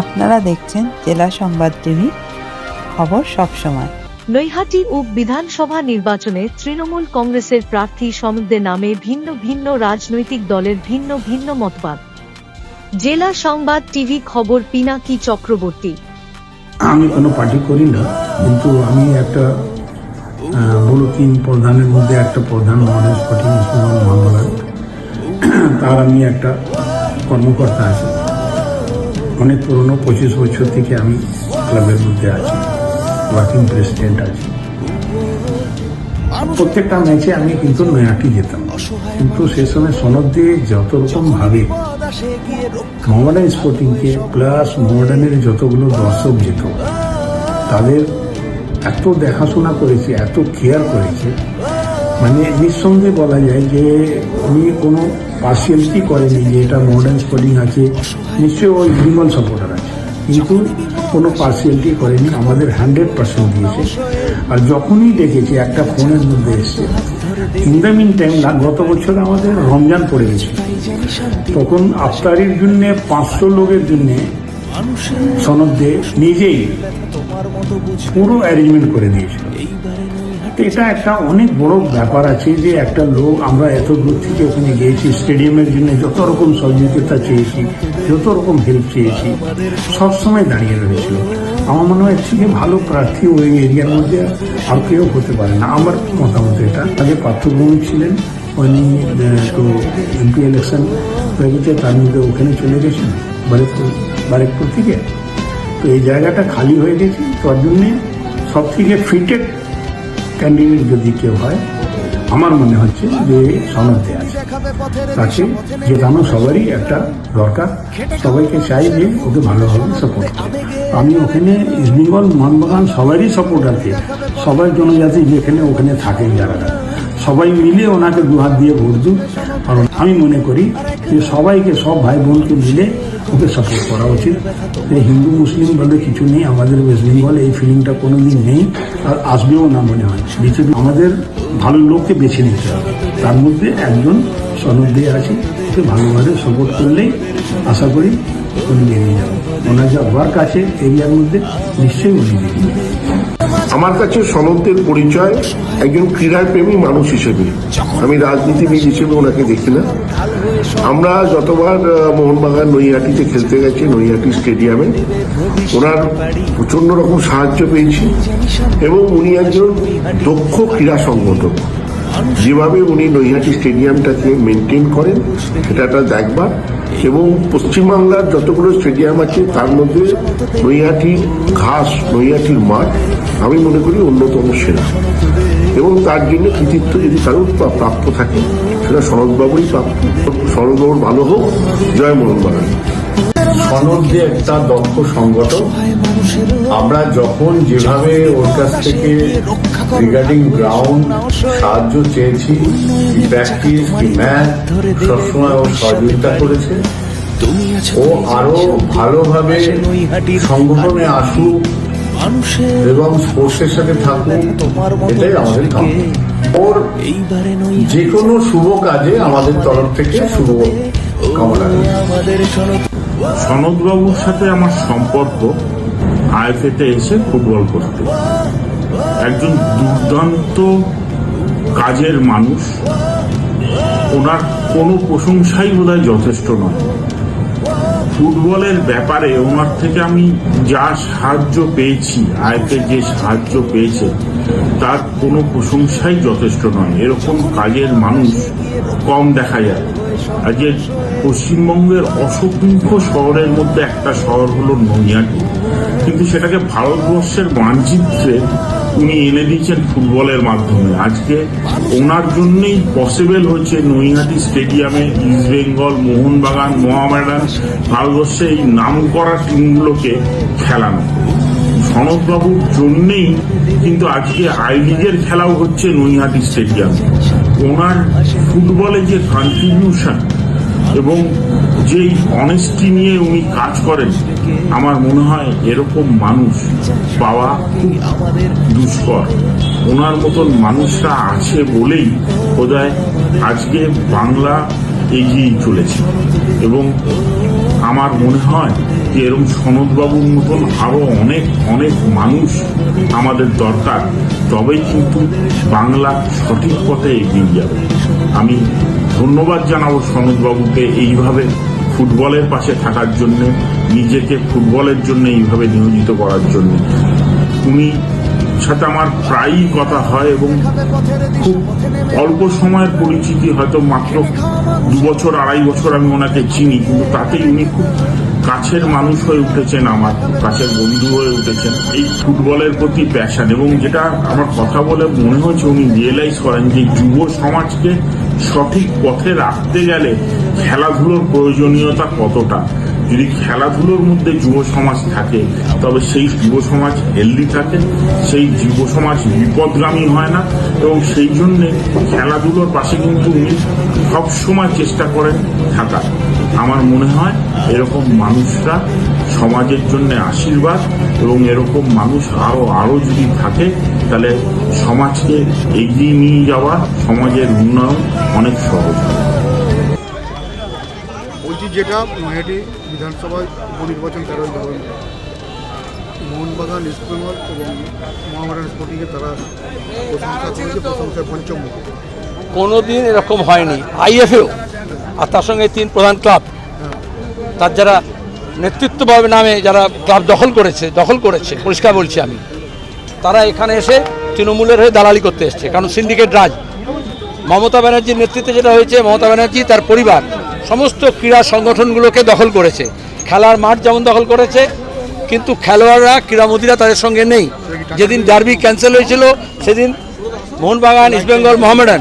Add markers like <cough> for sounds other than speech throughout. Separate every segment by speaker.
Speaker 1: আপনারা দেখছেন জেলা সংবাদ টিভি খবর সবসময়।
Speaker 2: নৈহাটি উপ বিধানসভা নির্বাচনে তৃণমূল কংগ্রেসের প্রার্থী সমুদ্রের নামে ভিন্ন ভিন্ন রাজনৈতিক দলের ভিন্ন ভিন্ন মতবাদ। জেলা সংবাদ টিভি খবর পিনাকি চক্রবর্তী।
Speaker 3: আমি কোনো পার্টি করি না কিন্তু আমি একটা তিন প্রধানের মধ্যে একটা প্রধান মহাদেশ পার্টি মুসলমান মহামারান তার আমি একটা কর্মকর্তা আছি। অনেক পুরনো পঁচিশ বছর থেকে আমি ক্লাবের মধ্যে আছি ওয়ার্কিং প্রেসিডেন্ট আছি। প্রত্যেকটা ম্যাচে আমি কিন্তু নয়াটি যেতাম কিন্তু সে সময় সনদ দিয়ে যত রকম ভাবে মোহামেডান স্পোর্টিংকে প্লাস মোহামেডানের যতগুলো দর্শক যেত তাদের এত দেখাশোনা করেছে, এত কেয়ার করেছে মানে নিঃসন্দেহে বলা যায় যে উনি কোনো পার্সিয়ালিটি করেনি যে এটা মডার্ন স্পোর্টিং আছে, নিশ্চয়ই ওই বিমল সাপোর্টার আছে। কিন্তু কোনো পার্সিয়ালিটি করেনি আমাদের হান্ড্রেড পার্সেন্ট দিয়েছে। আর যখনই দেখেছি, একটা ফোনের মধ্যে এসছে ইন দ্য মিন টাইম গত বছর আমাদের রমজান পড়ে গেছে। তখন আফতারির জন্যে, পাঁচশো লোকের জন্যে সনদ নিজেই পুরো অ্যারেঞ্জমেন্ট করে দিয়েছিল। এটা একটা অনেক বড় ব্যাপার আছে যে একটা লোক, আমরা এত দূর থেকে ওখানে গিয়েছি, স্টেডিয়ামের জন্য যত রকম সহযোগিতা চেয়েছি, যত রকম হেল্প চেয়েছি, সবসময় দাঁড়িয়ে রয়েছিল। আমার মনে হয় থেকে ভালো প্রার্থী ওই এরিয়ার মধ্যে আর কেউ হতে পারে না। আমার মতামত এটা। আগে পার্থভূমি ছিলেন উনি তো এমপি ইলেকশন হয়ে গেছে তার মধ্যে ওখানে চলে গেছেন, বারেকপুর বারেকপুর থেকে। তো এই জায়গাটা খালি হয়ে গেছে তার জন্যে সব থেকে ফিটেড ক্যান্ডিডেট যদি কেউ হয়, আমার মনে হচ্ছে যে সনদে আছে। তাকে জেতানো সবারই একটা দরকার। সবাইকে চাই যে ওকে ভালোভাবে সাপোর্ট করে। আমি ওখানে ইস্ট বেঙ্গল মোহনবাগান সবারই সাপোর্ট আছে। সবাই জনজাতি যেখানে ওখানে থাকেন যারা সবাই মিলে ওনাকে দুহাত দিয়ে ভোট দিন। কারণ আমি মনে করি যে সবাইকে, সব ভাই বোনকে মিলে ওকে সাপোর্ট করা উচিত। হিন্দু, মুসলিম বলে কিছু নেই, আমাদের ওয়েস্ট বেঙ্গল এই ফিলিংটা কোনোদিন নেই, আর আসবেও না মনে হয়। বিজেপি আমাদের ভালো লোককে বেছে নিতে হবে। তার মধ্যে একজন সনদ দিয়ে আছে ভালোভাবে সাপোর্ট করলেই আশা করি ওনার যা ওয়ার্ক আছে এরিয়ার মধ্যে নিশ্চয়ই উনি
Speaker 4: আমার কাছে সনদের পরিচয় একজন ক্রীড়াপ্রেমী মানুষ হিসেবে, আমি রাজনীতিবিদ হিসেবে ওনাকে দেখি না। আমরা যতবার মোহনবাগান নৈহাটিতে খেলতে গেছি, নৈহাটি স্টেডিয়ামে, ওনার প্রচণ্ড রকম সাহায্য পেয়েছি এবং উনি একজন দক্ষ ক্রীড়া সংগঠক। যেভাবে উনি নৈহাটি স্টেডিয়ামটাকে মেনটেন করেন, সেটা একটা দেখবার। এবং পশ্চিমবাংলার যতগুলো স্টেডিয়াম আছে, তার মধ্যে নৈহাটির ঘাস, নৈহাটির মাঠ, আমি মনে করি অন্যতম সেরা। এবং তার জন্য কৃতিত্ব যদি কারোর প্রা- প্রাপ্য থাকে, সেটা শরৎবাবুরই প্রাপ্য শরৎবাবুর ভালো হোক, জয় মোহনবাগান।
Speaker 3: সনদ দিয়ে একটা দক্ষ সংগঠন আমরা যখন যেভাবে ওর কাছ থেকে রিগার্ডিং গ্রাউন্ড সাহায্য চেয়েছি প্র্যাকটিস কি ম্যাচ সবসময় ও সহযোগিতা করেছে ও আরও ভালোভাবে সংগঠনে আসুক এবং স্পোর্টসের সাথে থাকুক, এটাই আমাদের। ওর যে কোনো শুভ কাজে আমাদের তরফ থেকে শুভ কামনা।
Speaker 5: সনদবাবুর সাথে আমার সম্পর্ক আইএফএতে এসে ফুটবল করতে। একজন দুর্দান্ত কাজের মানুষ। ওনার কোনো প্রশংসাই বোধহয় যথেষ্ট নয়। ফুটবলের ব্যাপারে ওনার থেকে আমি যা সাহায্য পেয়েছি আয়তে যে সাহায্য পেয়েছে তার কোনো প্রশংসাই যথেষ্ট নয়। এরকম কাজের মানুষ কম দেখা যায়। আজকে পশ্চিমবঙ্গের অসংখ্য শহরের মধ্যে একটা শহর হলো নৈহাটি। কিন্তু সেটাকে ভারতবর্ষের মানচিত্রে উনি এনে দিয়েছেন ফুটবলের মাধ্যমে। আজকে ওনার জন্যই পসিবল হচ্ছে নৈহাটি স্টেডিয়ামে ইস্ট বেঙ্গল মোহনবাগান, মোহামেডান ভারতবর্ষে এই নাম করা টিমগুলোকে খেলানো। সনদবাবুর জন্যেই কিন্তু আজকে আই লিগের খেলাও হচ্ছে নৈহাটি স্টেডিয়াম। ওনার ফুটবলে যে কন্ট্রিবিউশন এবং যেই অনেস্টি নিয়ে উনি কাজ করেন, আমার মনে হয় এরকম মানুষ পাওয়া খুব দুষ্কর। ওনার মতন মানুষরা আছে বলেই বোধহয় আজকে বাংলা এগিয়ে চলেছে। এবং আমার মনে হয় যে এরকম সনদবাবুর মতন আরও অনেক অনেক মানুষ আমাদের দরকার। তবেই কিন্তু বাংলা সঠিক পথে এগিয়ে যাবে। আমি ধন্যবাদ জানাব সনদবাবুকে এইভাবে ফুটবলের পাশে থাকার জন্য, নিজেকে ফুটবলের জন্য এইভাবে নিয়োজিত করার জন্য। উনি সাথে আমার প্রায়ই কথা হয় এবং খুব অল্প সময়ের পরিচিতি হয়তো মাত্র দু বছর, আড়াই বছর আমি ওনাকে চিনি, কিন্তু তাতেই উনি খুব কাছের মানুষ হয়ে উঠেছেন আমার কাছের বন্ধু হয়ে উঠেছেন। এই ফুটবলের প্রতি প্যাশন এবং যেটা আমার কথা বলে মনে হচ্ছে উনি রিয়েলাইজ করেন যে যুব সমাজকে সঠিক পথে রাখতে গেলে খেলাধুলোর প্রয়োজনীয়তা কতটা। যদি খেলাধুলোর মধ্যে যুব সমাজ থাকে, তবে সেই যুব সমাজ হেলদি থাকে, সেই যুব সমাজ বিপদগামী হয় না, এবং সেই জন্যে খেলাধুলোর পাশে কিন্তু উনি সবসময় চেষ্টা করেন থাকার আমার মনে হয় এরকম মানুষরা সমাজের জন্য আশীর্বাদ, এবং এরকম মানুষ আরও আরও যদি থাকে, তাহলে সমাজকে এগিয়ে নিয়ে যাওয়া, সমাজের উন্নয়ন অনেক সহজ।
Speaker 6: বলছি যেটা নয়াটি বিধানসভায় উপনির্বাচন তেরোই নভেম্বর। মোহনবাগান ইস্টবেঙ্গল এবং মোহামেডান স্পোর্টিংয়ে তারা প্রশংসা করেছে প্রশংসার পঞ্চম।
Speaker 7: কোনো দিন এরকম হয়নি। আইএফএও আর তার সঙ্গে তিন প্রধান ক্লাব। তার যারা নেতৃত্বভাবে নামে যারা ক্লাব দখল করেছে দখল করেছে পরিষ্কার বলছি আমি তারা এখানে এসে তৃণমূলের হয়ে দালালি করতে এসছে। কারণ সিন্ডিকেট রাজ। মমতা ব্যানার্জির নেতৃত্বে যেটা হয়েছে মমতা ব্যানার্জি তার পরিবার সমস্ত ক্রীড়া সংগঠনগুলোকে দখল করেছে। খেলার মাঠ যেমন দখল করেছে, কিন্তু খেলোয়াড়রা ক্রীড়ামন্ত্রীরা তাদের সঙ্গে নেই। যেদিন ডার্বি ক্যান্সেল হয়েছিল, সেদিন মোহনবাগান ইস্টবেঙ্গল মোহামেডান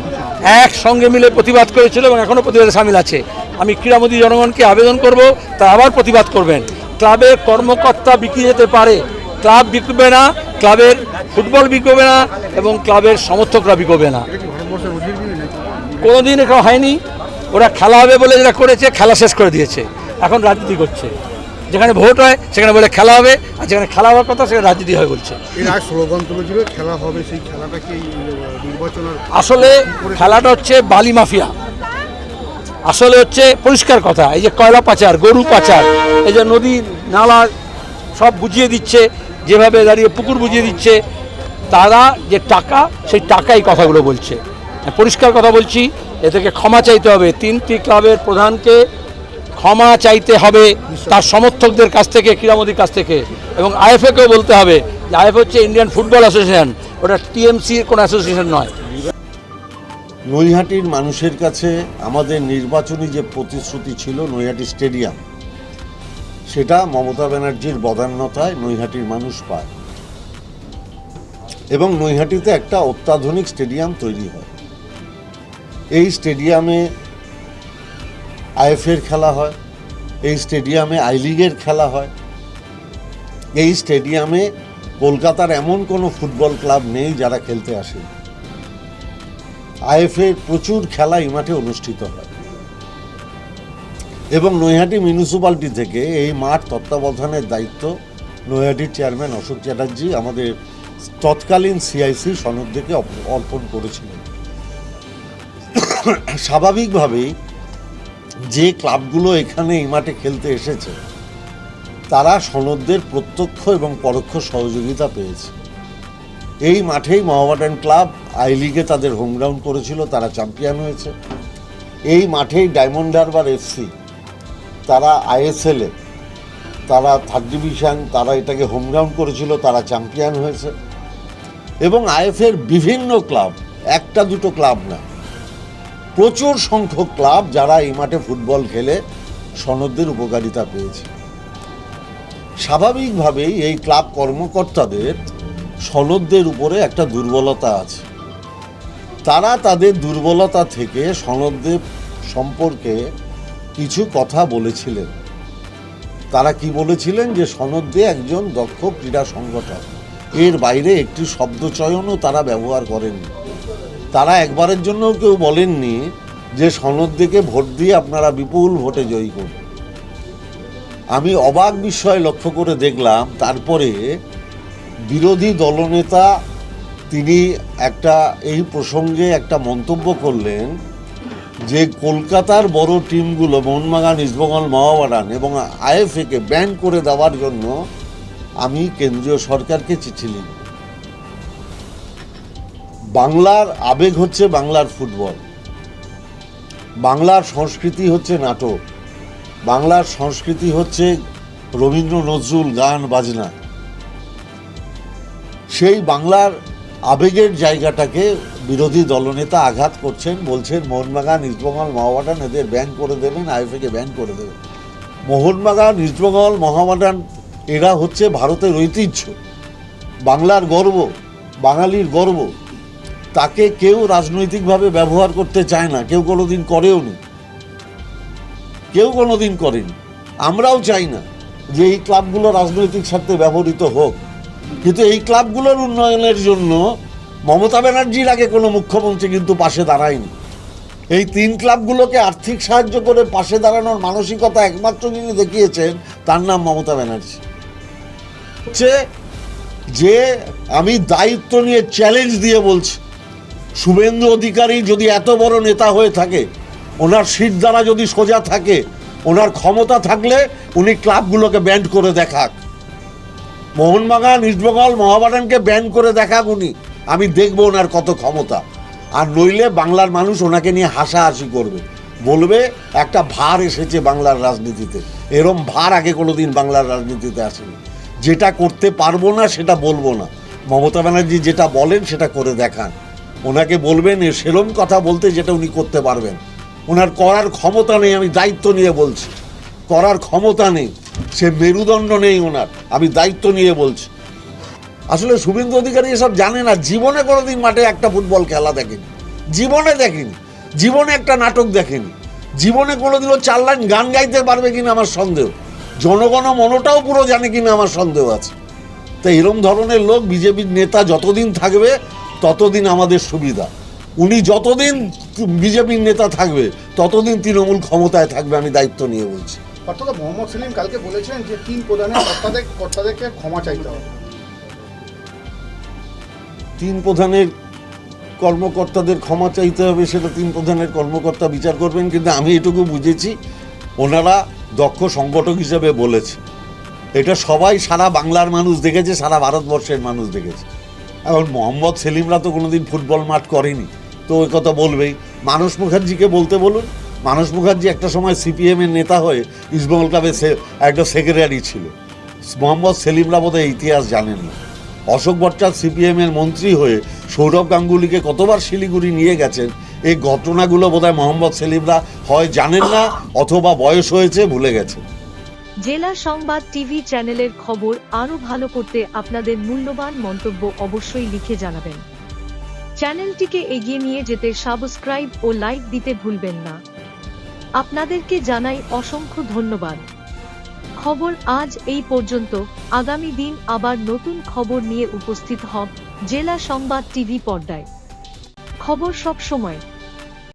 Speaker 7: একসঙ্গে মিলে প্রতিবাদ করেছিল এবং এখনও প্রতিবাদে সামিল আছে। আমি ক্রীড়ামন্ত্রী জনগণকে আবেদন করব তা আবার প্রতিবাদ করবেন। ক্লাবের কর্মকর্তা বিক্রি যেতে পারে, ক্লাব বিকবে না, ক্লাবের ফুটবল বিকবে না এবং ক্লাবের সমর্থকরা বিকবে না। কোনোদিন এটা হয়নি। ওরা খেলা হবে বলে যেটা করেছে খেলা শেষ করে দিয়েছে। এখন রাজনীতি করছে। যেখানে ভোট হয় সেখানে বলে খেলা হবে আর যেখানে খেলা হওয়ার কথা সেখানে রাজনীতি হয় বলছে।
Speaker 6: স্লোগান তুলেছিল খেলা হবে সেই খেলাটা কি নির্বাচন
Speaker 7: আসলে খেলাটা হচ্ছে বালি মাফিয়া। আসলে হচ্ছে পরিষ্কার কথা এই যে কয়লা পাচার গরু পাচার এই যে নদী নালা সব বুঝিয়ে দিচ্ছে যেভাবে দাঁড়িয়ে পুকুর বুঝিয়ে দিচ্ছে তারা যে টাকা সেই টাকাই কথাগুলো বলছে। পরিষ্কার কথা বলছি এ থেকে ক্ষমা চাইতে হবে। তিনটি ক্লাবের প্রধানকে ক্ষমা চাইতে হবে তার সমর্থকদের কাছ থেকে ক্রীড়ামন্ত্রীর কাছ থেকে। এবং আইএফএকেও বলতে হবে যে আইএফ হচ্ছে ইন্ডিয়ান ফুটবল অ্যাসোসিয়েশন। ওটা টিএমসির কোনো অ্যাসোসিয়েশন নয়।
Speaker 8: নৈহাটির মানুষের কাছে আমাদের নির্বাচনী যে প্রতিশ্রুতি ছিল নৈহাটি স্টেডিয়াম, সেটা মমতা ব্যানার্জির বদান্যতায় নৈহাটির মানুষ পায়। এবং নৈহাটিতে একটা অত্যাধুনিক স্টেডিয়াম তৈরি হয়। এই স্টেডিয়ামে আইএফের খেলা হয়, এই স্টেডিয়ামে আই লিগের খেলা হয়। এই স্টেডিয়ামে কলকাতার এমন কোনো ফুটবল ক্লাব নেই যারা খেলতে আসে। আইএফের প্রচুর খেলা এই মাঠে অনুষ্ঠিত হয়। এবং নৈহাটি মিউনিসিপ্যালিটি থেকে এই মাঠ তত্ত্বাবধানের দায়িত্ব নৈহাটির চেয়ারম্যান অশোক চ্যাটার্জি আমাদের তৎকালীন সিআইসি সনদকে অপ- অর্পণ করেছিলেন। <coughs> স্বাভাবিকভাবেই যে ক্লাবগুলো এখানে এই মাঠে খেলতে এসেছে, তারা সনদদের প্রত্যক্ষ এবং পরোক্ষ সহযোগিতা পেয়েছে। এই মাঠেই মহাবাডান ক্লাব আই লিগে তাদের হোম গ্রাউন্ড করেছিল, তারা চ্যাম্পিয়ন হয়েছে। এই মাঠেই ডায়মন্ড হারবার এফসি তারা আইএসএলে তারা থার্ড ডিভিশন, তারা এটাকে হোম গ্রাউন্ড করেছিল, তারা চ্যাম্পিয়ন হয়েছে। এবং আইএফের বিভিন্ন ক্লাব, একটা দুটো ক্লাব না প্রচুর সংখ্যক ক্লাব যারা এই মাঠে ফুটবল খেলে সনদদের উপকারিতা পেয়েছে। স্বাভাবিকভাবেই এই ক্লাব কর্মকর্তাদের সনদদের উপরে একটা দুর্বলতা আছে। তারা তাদের দুর্বলতা থেকে সনদদের সম্পর্কে কিছু কথা বলেছিলেন। তারা কি বলেছিলেন যে সনদে একজন দক্ষ ক্রীড়া সংগঠক। এর বাইরে একটি শব্দচয়নও তারা ব্যবহার করেননি। তারা একবারের জন্য কেউ বলেননি যে সনদদেকে ভোট দিয়ে আপনারা বিপুল ভোটে জয়ী করুন। আমি অবাক বিস্ময় লক্ষ্য করে দেখলাম, তারপরে বিরোধী দলনেতা তিনি একটা এই প্রসঙ্গে একটা মন্তব্য করলেন যে কলকাতার বড় টিমগুলো মোহনবাগান, ইস্টবেঙ্গল মহাবাগান এবং আইএফএকে ব্যান করে দেওয়ার জন্য আমি কেন্দ্রীয় সরকারকে চিঠি লিখব। বাংলার আবেগ হচ্ছে বাংলার ফুটবল। বাংলার সংস্কৃতি হচ্ছে নাটক। বাংলার সংস্কৃতি হচ্ছে রবীন্দ্র নজরুল গান, বাজনা। সেই বাংলার আবেগের জায়গাটাকে বিরোধী দলনেতা আঘাত করছেন, বলছেন, মোহনবাগান ইস্টবেঙ্গল মহাবাগান এদের ব্যান করে দেবেন, আইএফএকে ব্যান করে দেবেন। মোহনবাগান ইস্টবেঙ্গল মহাবাগান এরা হচ্ছে ভারতের ঐতিহ্য। বাংলার গর্ব, বাঙালির গর্ব। তাকে কেউ রাজনৈতিকভাবে ব্যবহার করতে চায় না, কেউ কোনোদিন করেও নি। কেউ কোনোদিন করেনি। আমরাও চাই না যে এই ক্লাবগুলো রাজনৈতিক স্বার্থে ব্যবহৃত হোক। কিন্তু এই ক্লাবগুলোর উন্নয়নের জন্য মমতা ব্যানার্জির আগে কোনো মুখ্যমন্ত্রী কিন্তু পাশে দাঁড়ায়নি। এই তিন ক্লাবগুলোকে আর্থিক সাহায্য করে পাশে দাঁড়ানোর মানসিকতা একমাত্র যিনি দেখিয়েছেন, তার নাম মমতা ব্যানার্জি। হচ্ছে যে আমি দায়িত্ব নিয়ে চ্যালেঞ্জ দিয়ে বলছি শুভেন্দু অধিকারী যদি এত বড় নেতা হয়ে থাকে, ওনার সিট দ্বারা যদি সোজা থাকে, ওনার ক্ষমতা থাকলে উনি ক্লাবগুলোকে ব্যান্ড করে দেখাক। মোহনবাগান ইস্টবেঙ্গল মহাবাগানকে ব্যান করে দেখাক উনি। আমি দেখব ওনার কত ক্ষমতা। আর নইলে বাংলার মানুষ ওনাকে নিয়ে হাসাহাসি করবে। বলবে, একটা ভার এসেছে বাংলার রাজনীতিতে। এরম ভার আগে কোনোদিন বাংলার রাজনীতিতে আসেনি। যেটা করতে পারব না, সেটা বলব না। মমতা ব্যানার্জি যেটা বলেন, সেটা করে দেখান। ওনাকে বলবেন সেরম কথা বলতে যেটা উনি করতে পারবেন। ওনার করার ক্ষমতা নেই, আমি দায়িত্ব নিয়ে বলছি। করার ক্ষমতা নেই, সে মেরুদণ্ড নেই ওনার, আমি দায়িত্ব নিয়ে বলছি। আসলে শুভেন্দু অধিকারী এসব জানে না, জীবনে কোনোদিন মাঠে একটা ফুটবল খেলা দেখেনি। জীবনে দেখেনি, জীবনে একটা নাটক দেখেনি। জীবনে কোনোদিনও চার লাইন গান গাইতে পারবে কিনা আমার সন্দেহ। জনগণ মনটাও পুরো জানে কিনা আমার সন্দেহ আছে। তো এরম ধরনের লোক বিজেপির নেতা যতদিন থাকবে ততদিন আমাদের সুবিধা। উনি যতদিন বিজেপির নেতা থাকবে ততদিন তৃণমূল ক্ষমতায় থাকবে আমি দায়িত্ব নিয়ে বলছি।
Speaker 6: অর্থাৎ মোহাম্মদ সেলিম কালকে বলেছেন যে তিন প্রধানের কর্তাদের কর্তাদেরকে ক্ষমা চাইতে হবে।
Speaker 8: তিন প্রধানের কর্মকর্তাদের ক্ষমা চাইতে হবে সেটা তিন প্রধানের কর্মকর্তা বিচার করবেন কিন্তু আমি এটুকু বুঝেছি ওনারা দক্ষ সংগঠক হিসেবে বলেছে। এটা সবাই সারা বাংলার মানুষ দেখেছে সারা ভারতবর্ষের মানুষ দেখেছে। এখন মোহাম্মদ সেলিমরা তো কোনোদিন ফুটবল মাঠ করেনি। তো ওই কথা বলবেই। মানস মুখার্জিকে বলতে বলুন। মানস মুখার্জি একটা সময় সিপিএমের নেতা হয়ে ইস্টবেঙ্গল ক্লাবে একটা সেক্রেটারি ছিল। মোহাম্মদ সেলিমরা বোধহয় ইতিহাস জানেন না। অশোক ভট্টাচার্য সিপিএমের মন্ত্রী হয়ে সৌরভ গাঙ্গুলিকে কতবার শিলিগুড়ি নিয়ে গেছেন, এই ঘটনাগুলো বোধহয় মোহাম্মদ সেলিমরা হয় জানেন না অথবা বয়স হয়েছে ভুলে গেছেন।
Speaker 2: জেলা সংবাদ টিভি চ্যানেলের খবর আরও ভালো করতে আপনাদের মূল্যবান মন্তব্য অবশ্যই লিখে জানাবেন। চ্যানেলটিকে এগিয়ে নিয়ে যেতে সাবস্ক্রাইব ও লাইক দিতে ভুলবেন না। আপনাদেরকে জানাই অসংখ্য ধন্যবাদ। খবর আজ এই পর্যন্ত। আগামী দিন আবার নতুন খবর নিয়ে উপস্থিত হব জেলা সংবাদ টিভি পর্দায়। খবর সব সময়।